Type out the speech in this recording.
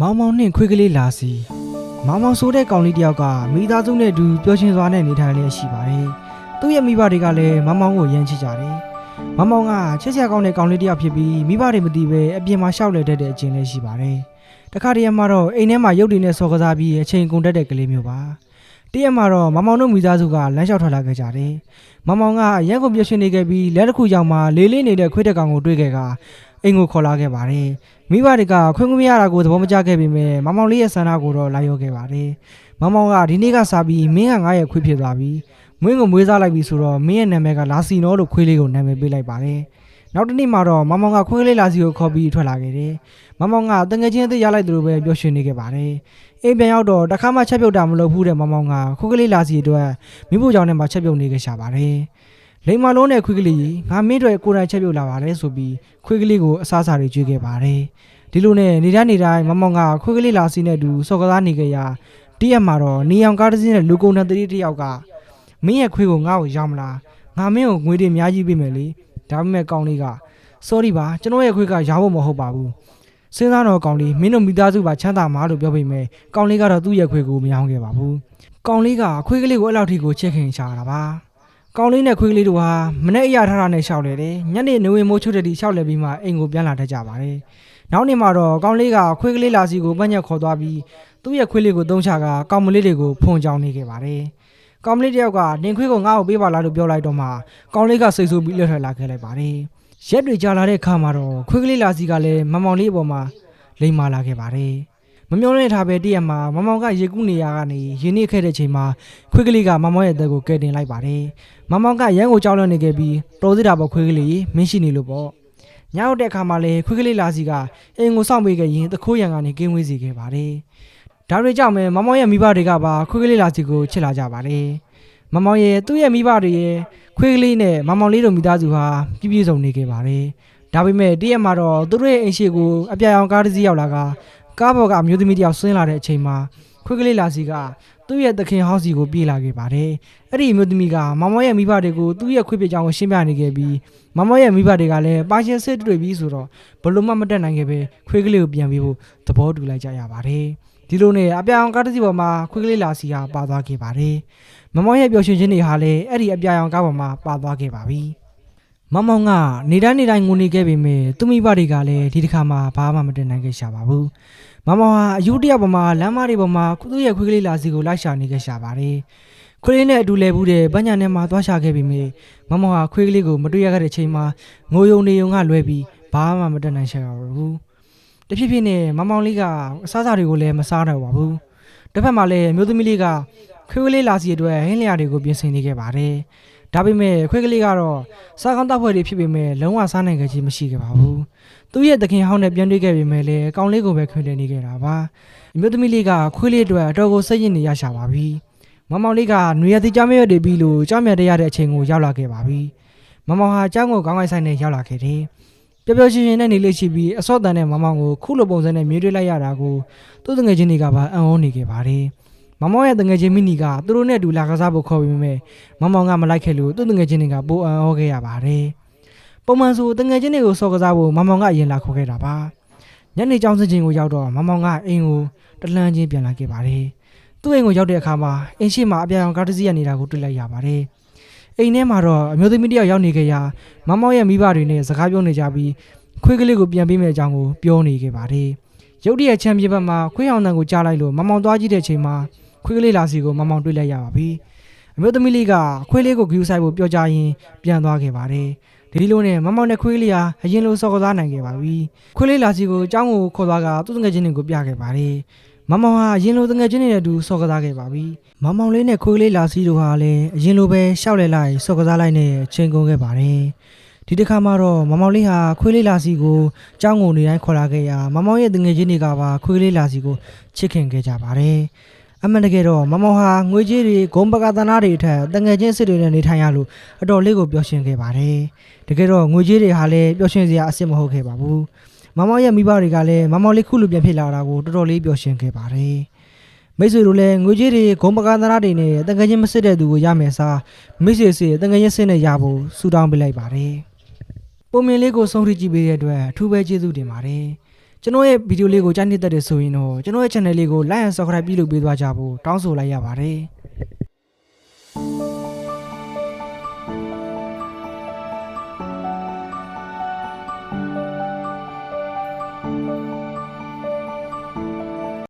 မောင်မောင်နှင့်ခွေးကလေးလာစီမောင်မောင်ဆိုတဲ့ကောင်လေးတစ်ယောက်ကမိသားစုနဲ့အတူပျော်ရွှင်စွာနဲ့နေထိုင်လျက်ရှိပါတယ်။သူ့ရဲ့မိဘတွေကလည်းမောင်မောင်ကိုရမ်းချစ်ကြတယ်။မောင်မောင်ကချစ်စရာကောင်းတဲ့ကောင်လေးတစ်ယောက်ဖြစ်ပြီးမိဘတွေမသိပဲအပြင်မှာရှောက်လဲတတ်တဲ့အချင်းလေးရှိပါတယ်။တခါတည်းမှာတော့အိမ်ထဲမှာရုပ်တွေနဲ့စော်ကစားပြီးအချိန်ကုန်တတ်တဲ့ကလေးမျိုးပါ။တရက်မှာတော့မောင်မောင်တို့မိသားစုကလမ်းလျှောက်ထွက်လာခဲ့ကြတယ်။မောင်မောင်ကရန်ကုန်ပျော်ရွှင်နေခဲ့ပြီးလက်တစ်ခုကြောင့်မှလေးလေးနေတဲ့ခွေးတဲ့ကောင်ကိုတွေ့ခဲ့ကအိမ်ကိုခေါ်လာခဲ့ပါတယ်။ မိဘတွေကခွင့်ကွင်းမရတာကိုသဘောမကျခဲ့ပေမဲ့မောင်မောင်လေးရဲ့ဆန္ဒကိုတော့လာရောက်ခဲ့ပါတယ်။မောင်မောင်ကဒီနေ့ကစားပြီးမင်းကငါ့ရဲ့ခွေးဖြစ်သွားပြီ။မင်းကိုမွေးစားလိုက်ပြီဆိုတော့မင်းရဲ့နာမည်ကလာစီနော်လို့ခွေးလေးကိုနာမည်ပေးလိုက်ပါတယ်။နောက်တစ်နေ့မှာတော့မောင်မောင်ကခွေးလေးလာစီကိုခေါ်ပြီးထွက်လာခဲ့တယ်။မောင်မောင်ကတငယ်ချင်းအသေးရလိုက်သူလိုပဲပျော်ရွှင်နေခဲ့ပါတယ်။အိမ်ပြန်ရောက်တော့တစ်ခါမှချက်ပြုတ်တာမလုပ်ဘူးတဲ့မောင်မောင်ကခွေးကလေးလာစီအတွက်မိဖို့ကြောင့်နဲ့မှချက်ပြုတ်နေခဲ့ရှာပါတယ်။ လိမ္မာလုံးတဲ့ခွေးကလေးကြီးငါမင်းတို့ကိုယ်တိုင်ချက်ပြုတ်လာပါတယ်ဆိုပြီးခွေးကလေးကိုအစားအစာတွေကျွေးခဲ့ပါတယ်။ဒီလိုနဲ့နေတိုင်းနေတိုင်းမမောင်ကခွေးကလေးလာစီနဲ့အတူစော်ကစားနေကြရတည့်ရက်မှာတော့နေအောင်ကားတစ်စီးနဲ့လူကုန်တဲ့တတိတစ်ယောက်ကမင်းရဲ့ခွေးကိုငါ့ကိုရောင်းမလားငါမင်းကိုငွေတွေအများကြီးပေးမယ်လေဒါပေမဲ့ကောင်းလေးက sorry ပါကျွန်တော်ရဲ့ခွေးကရောင်းဖို့မဟုတ်ပါဘူးစဉ်းစားတော့ကောင်းလေးမင်းတို့မိသားစုပါချမ်းသာမှာလို့ပြောပေမဲ့ကောင်းလေးကတော့သူ့ရဲ့ခွေးကိုမရောင်းခဲ့ပါဘူးကောင်းလေးကခွေးကလေးကိုအဲ့လောက်ထိကိုချစ်ခင်ရှာတာပါ ကောင်းလေးနဲ့ခွေးကလေးတို့ဟာမနေ့အရာထားတာနဲ့ရှောက်လေတယ်ညနေနေဝင်မိုးချုပ်တဲ့ဒီရှောက်လေပြီးမှအိမ်ကိုပြန်လာတတ်ကြပါတယ်နောက်နေ့မှာတော့ကောင်းလေးကခွေးကလေးလာစီကိုပန်းညက်ခေါ်သွားပြီးသူ့ရဲ့ခွေးလေးကိုသုံးချကကောင်းမလေးတွေကိုဖုန်ကြောင်နေခဲ့ပါတယ်။ကောင်းမလေးတစ်ယောက်ကနင်ခွေးကိုငါ့ကိုပေးပါလားလို့ပြောလိုက်တော့မှကောင်းလေးကစိတ်ဆိုးပြီးလက်ထွက်လာခဲ့လိုက်ပါတယ်။ရက်တွေကြာလာတဲ့အခါမှာတော့ခွေးကလေးလာစီကလည်းမမောင်လေးအပေါ်မှာလိမ္မာလာခဲ့ပါတယ်။ မမျောနဲ့ထားပဲတည့်ရက်မှာမမောင်ကရေကူးနေရကနေရင်းနှီးခဲ့တဲ့ချိန်မှာခွေးကလေးကမမောင်ရဲ့အသက်ကိုကယ်တင်လိုက်ပါတယ်။မမောင်ကရန်ကိုကြောက်လွန်နေခဲ့ပြီးတော်သေးတာပေါ့ခွေးကလေးမင်းရှိနေလို့ပေါ့။ညောက်တဲ့အခါမှာလည်းခွေးကလေးလာစီကအိမ်ကိုစောင့်ပေးခဲ့ရင်တခိုးရံကနေကင်းဝေးစီခဲ့ပါတယ်။ဒါတွေကြောင့်ပဲမမောင်ရဲ့မိဘတွေကပါခွေးကလေးလာစီကိုချစ်လာကြပါတယ်။မမောင်ရဲ့သူ့ရဲ့မိဘတွေရဲ့ခွေးကလေးနဲ့မမောင်လေးတို့မိသားစုဟာပြည့်ပြည့်စုံနေခဲ့ပါတယ်။ဒါပေမဲ့တည့်ရက်မှာတော့သူတို့ရဲ့အိမ်ရှိကိုအပြာရောင်ကားတစ်စီးရောက်လာက ကားပေါ်ကအမျိုးသမီးတစ်ယောက်ဆင်းလာတဲ့အချိန်မှာခွေးကလေးလာစီကသူ့ရဲ့သခင်ဟောင်းစီကိုပြေးလာခဲ့ပါတယ်။အဲ့ဒီအမျိုးသမီးကမမောင်ရဲ့မိဘတွေကိုသူ့ရဲ့ခွေးပြကြောင်ကိုရှင်းပြနေခဲ့ပြီးမမောရဲ့မိဘတွေကလည်းပါရှင်စစ်တွေ့ပြီးဆိုတော့ဘလို့မှမတက်နိုင်ခဲ့ပဲခွေးကလေးကိုပြန်ပြီးဖို့သဘောတူလိုက်ကြရပါတယ်ဒီလိုနဲ့အပြာရောင်ကားတစ်စီးပေါ်မှာခွေးကလေးလာစီဟာပါသွားခဲ့ပါတယ်မမောရဲ့ပျော်ရွှင်ခြင်းတွေဟာလည်းအဲ့ဒီအပြာရောင်ကားပေါ်မှာပါသွားခဲ့ပါပြီ မမောင်ကနေတိုင်းနေတိုင်းငိုနေခဲ့ပေမဲ့သူ့မိဘတွေကလည်းဒီတစ်ခါမှဘာမှမတက်နိုင်ခဲ့ရှာပါဘူးမမောင်ဟာအယူတယောက်ပေါ်မှာလမ်းမတွေပေါ်မှာသူ့ရဲ့ခွေးကလေးလာစီကိုလိုက်ရှာနေခဲ့ရှာပါတယ်ခွေးလေးနဲ့အတူလဲဘူးတဲ့ဗညာနဲ့မှသွားရှာခဲ့ပေမဲ့မမောင်ဟာခွေးကလေးကိုမတွေ့ရခဲ့တဲ့အချိန်မှာငိုယုံနေယုံကလွဲပြီးဘာမှမတတ်နိုင်ရှာပါဘူးတဖြည်းဖြည်းနဲ့မမောင်လေးကအစားအစာတွေကိုလည်းမစားတော့ပါဘူးတစ်ဖက်မှာလည်းမျိုးသမီးလေးကခွေးကလေးလာစီအတွက်ဟင်းလျာတွေကိုပြင်ဆင်နေခဲ့ပါတယ် ဒါပေမဲ့ခွေးကလေးကတော့စားကောင်းတောက်ဖွဲ့တွေဖြစ်ပေမဲ့လုံးဝစားနိုင်ခဲ့ခြင်းမရှိခဲ့ပါဘူးသူ့ရဲ့တခင်ဟောင်းနဲ့ပြန်တွေ့ခဲ့ပေမဲ့လည်းကောင်းလေးကိုပဲခွေးလဲနေခဲ့တာပါအမျိုးသမီးလေးကခွေးလေးအတွက်အတော်ကိုစိတ်ညစ်နေရရှာပါပြီမမောင်လေးကနွေရသီးကြောင်းမြရွက်တွေပြီးလို့ကြောင်းမြတ်တရားတဲ့အချိန်ကိုရောက်လာခဲ့ပါပြီ။မမောင်ဟာကြောင်းကိုခေါင်းကိုက်ဆိုင်နဲ့ရောက်လာခဲ့တယ်။ပျော်ပျော်ရွှင်ရွှင်နဲ့နေလေးရှိပြီးအစော့တန်တဲ့မမောင်ကိုခုလိုပုံစံနဲ့မြေးတွေ့လိုက်ရတာကိုသူ့တငယ်ချင်းတွေကပါအံ့ဩနေခဲ့ပါတယ်။ မမောင်ရဲ့တငယ်ချင်းမိနီကသူတို့နဲ့အတူလာကစားဖို့ခေါ်ပြီးမြဲမမောင်ကမလိုက်ခဲ့လို့သူ့တငယ်ချင်းတွေကပိုအံ့ဩခဲ့ရပါတယ်။ပုံမှန်ဆိုတငယ်ချင်းတွေကိုစော်ကစားဖို့မမောင်ကအရင်လာခေါ်ခဲ့တာပါ။ညနေကြောင်းစင်ချင်းကိုရောက်တော့မမောင်ကအိမ်ကိုတလှမ်းချင်းပြန်လာခဲ့ပါတယ်။သူ့အိမ်ကိုရောက်တဲ့အခါမှာအင်းရှိမှာအပြာရောင်ကားတစ်စီးရနေတာကိုတွေ့လိုက်ရပါတယ်။အိမ်ထဲမှာတော့အမျိုးသမီးတစ်ယောက်ရောက်နေခဲ့ရာမမောင်ရဲ့မိဘတွေနဲ့စကားပြောနေကြပြီးခွေးကလေးကိုပြန်ပေးမယ့်အကြောင်းကိုပြောနေခဲ့ပါတယ်။ရုတ်တရက်ချမ်းပြေဘက်မှာခွေးအောင်တန်ကိုကြားလိုက်လို့မမောင်သွားကြည့်တဲ့အချိန်မှာ ခွေးကလေးလာစီကိုမမောင်တွေ့လိုက်ရပါပြီ။အမျိုးသမီးလေးကခွေးလေးကိုဂယူဆိုင်ဖို့ပြောကြရင်ပြန်သွားခဲ့ပါတယ်။ဒီလိုနဲ့မမောင်နဲ့ခွေးလေးဟာအရင်လိုစော်ကစားနိုင်ခဲ့ပါပြီ။ခွေးလေးလာစီကိုအเจ้าကိုခေါ်သွားကသူ့ငယ်ချင်းတွေကိုပြခဲ့ပါတယ်။ မမောင်ဟာအရင်လိုတငယ်ချင်းတွေနဲ့အတူစော်ကစားခဲ့ပါပြီမမောင်လေးနဲ့ခွေးကလေးလာစီတို့ဟာလည်းအရင်လိုပဲရှောက်လဲလိုက်စော်ကစားလိုက်နဲ့ချိန်ကုန်ခဲ့ပါတယ်ဒီတစ်ခါမှတော့မမောင်လေးဟာခွေးလေးလာစီကိုကြောင်းငုံနေတိုင်းခေါ်လာခဲ့ရာမမောင်ရဲ့တငယ်ချင်းတွေကပါခွေးကလေးလာစီကိုချစ်ခင်ခဲ့ကြပါတယ် အမှန်တကယ်တော့မမောင်ဟာငွေကြေးတွေဂုံပကသနာတွေအထက်တငယ်ချင်းစစ်တွေနဲ့နေထိုင်ရလို့အတော်လေးကိုပျော်ရွှင်ခဲ့ပါတယ်တကယ်တော့ငွေကြေးတွေဟာလည်းပျော်ရွှင်စရာအစ်စ်မဟုတ်ခဲ့ပါဘူးမမောင်ရဲ့မိဘတွေကလည်းမမောင်လေးခုလိုပြန်ဖြစ်လာတာကိုတော်တော်လေးပျော်ရွှင်ခဲ့ပါတယ်။မိတ်ဆွေတို့လည်းငွေကြေးတွေဂုံပကသနာတွေနဲ့တန်ငယ်ချင်းမစစ်တဲ့သူကိုရမယ်စားမိတ်ဆွေစီတန်ငယ်ချင်းစစ်နဲ့ရဖို့ဆုတောင်းပေးလိုက်ပါတယ်။ပုံမြင်လေးကိုဆုံးဖြတ်ကြည့်ပေးတဲ့အတွက်အထူးပဲကျေးဇူးတင်ပါတယ်။ ကျွန်တော်ရဲ့ဗီဒီယိုလေးကိုကြိုက်နေတဲ့ဆိုရင်တော့ကျွန်တော်ရဲ့ channel လေးကို like and subscribe ပြုလုပ်ပေးသွားကြဖို့တောင်းဆိုလိုက်ရပါတယ်။